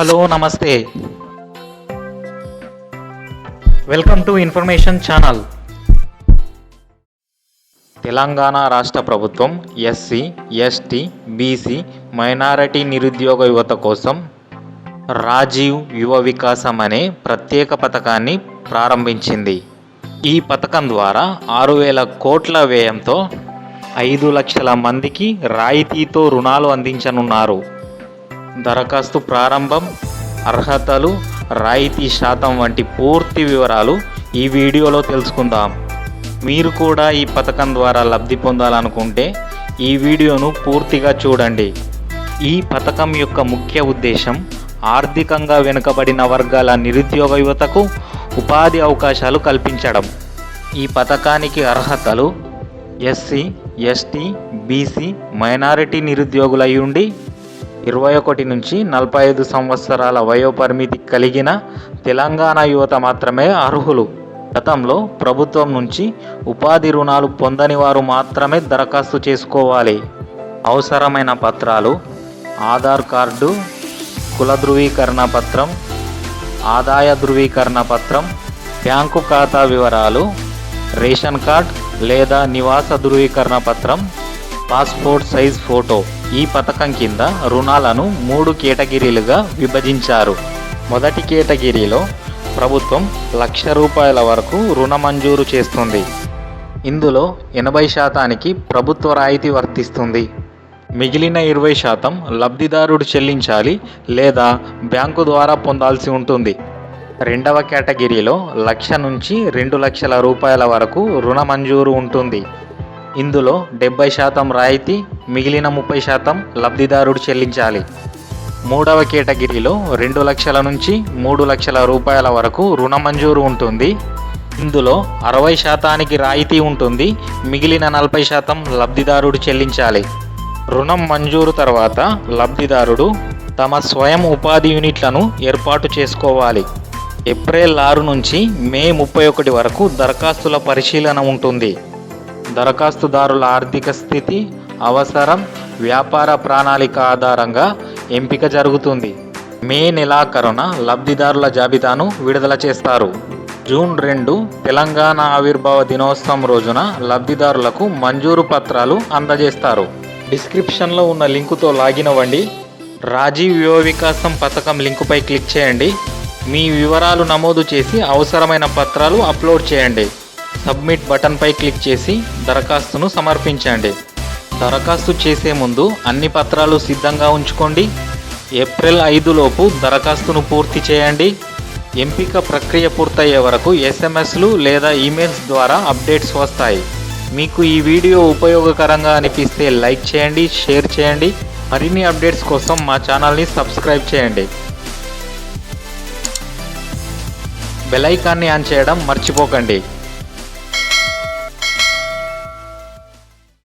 Hello namaste. Welcome to information channel Telangana రాష్ట్ర ప్రభుత్వం SC ST BC minority నిరుద్యోగ యువత కోసం రాజీవ్ యువ వికాసం అనే ప్రత్యేక పథకాన్ని ప్రారంభించింది. ఈ పథకం ద్వారా ఆరు వేల కోట్ల వ్యయంతో ఐదు లక్షల మందికి రాయితీతో రుణాలు అందించనున్నారు. దరఖాస్తు ప్రారంభం అర్హతలు రాయితీ శాతం వంటి పూర్తి వివరాలు ఈ వీడియోలో తెలుసుకుందాం. మీరు కూడా ఈ పథకం ద్వారా లబ్ధి పొందాలనుకుంటే ఈ వీడియోను పూర్తిగా చూడండి. ఈ పథకం యొక్క ముఖ్య ఉద్దేశం ఆర్థికంగా వెనుకబడిన వర్గాల నిరుద్యోగ యువతకు ఉపాధి అవకాశాలు కల్పించడం. ఈ పథకానికి అర్హతలు ఎస్సీ ఎస్టీ బీసీ మైనారిటీ నిరుద్యోగులై ఉండి ఇరవై ఒకటి నుంచి నలభై ఐదు సంవత్సరాల వయోపరిమితి కలిగిన తెలంగాణ యువత మాత్రమే అర్హులు. గతంలో ప్రభుత్వం నుంచి ఉపాధి రుణాలు పొందని వారు మాత్రమే దరఖాస్తు చేసుకోవాలి. అవసరమైన పత్రాలు ఆధార్ కార్డు కుల ధృవీకరణ పత్రం ఆదాయ ధృవీకరణ పత్రం బ్యాంకు ఖాతా వివరాలు రేషన్ కార్డ్ లేదా నివాస ధృవీకరణ పత్రం పాస్పోర్ట్ సైజ్ ఫోటో. ఈ పథకం కింద రుణాలను మూడు కేటగిరీలుగా విభజించారు. మొదటి కేటగిరీలో ప్రభుత్వం లక్ష రూపాయల వరకు రుణ మంజూరు చేస్తుంది. ఇందులో ఎనభై శాతానికి ప్రభుత్వ రాయితీ వర్తిస్తుంది. మిగిలిన ఇరవై శాతం లబ్ధిదారుడు చెల్లించాలి లేదా బ్యాంకు ద్వారా పొందాల్సి ఉంటుంది. రెండవ కేటగిరీలో లక్ష నుంచి రెండు లక్షల రూపాయల వరకు రుణ మంజూరు ఉంటుంది. ఇందులో డెబ్బై శాతం రాయితీ మిగిలిన ముప్పై శాతం లబ్ధిదారుడు చెల్లించాలి. మూడవ కేటగిరీలో రెండు లక్షల నుంచి మూడు లక్షల రూపాయల వరకు రుణ మంజూరు ఉంటుంది. ఇందులో అరవై శాతానికి రాయితీ ఉంటుంది. మిగిలిన నలభై శాతం లబ్ధిదారుడు చెల్లించాలి. రుణం మంజూరు తర్వాత లబ్ధిదారుడు తమ స్వయం ఉపాధి యూనిట్లను ఏర్పాటు చేసుకోవాలి. ఏప్రిల్ ఆరు నుంచి మే ముప్పై ఒకటి వరకు దరఖాస్తుల పరిశీలన ఉంటుంది. దరఖాస్తుదారుల ఆర్థిక స్థితి అవసరం వ్యాపార ప్రణాళిక ఆధారంగా ఎంపిక జరుగుతుంది. మే నెలాఖరున లబ్ధిదారుల జాబితాను విడుదల చేస్తారు. జూన్ రెండు తెలంగాణ ఆవిర్భావ దినోత్సవం రోజున లబ్ధిదారులకు మంజూరు పత్రాలు అందజేస్తారు. డిస్క్రిప్షన్లో ఉన్న లింకుతో లాగిన్ అవ్వండి. రాజీవ్ యువ వికాసం పథకం లింకుపై క్లిక్ చేయండి. మీ వివరాలు నమోదు చేసి అవసరమైన పత్రాలు అప్లోడ్ చేయండి. సబ్మిట్ బటన్పై క్లిక్ చేసి దరఖాస్తును సమర్పించండి. దరఖాస్తు చేసే ముందు అన్ని పత్రాలు సిద్ధంగా ఉంచుకోండి. ఏప్రిల్ ఐదులోపు దరఖాస్తును పూర్తి చేయండి. ఎంపిక ప్రక్రియ పూర్తయ్యే వరకు ఎస్ఎంఎస్లు లేదా ఈమెయిల్స్ ద్వారా అప్డేట్స్ వస్తాయి. మీకు ఈ వీడియో ఉపయోగకరంగా అనిపిస్తే లైక్ చేయండి షేర్ చేయండి. మరిన్ని అప్డేట్స్ కోసం మా ఛానల్ని సబ్స్క్రైబ్ చేయండి. బెల్ ఐకాన్ని ఆన్ చేయడం మర్చిపోకండి.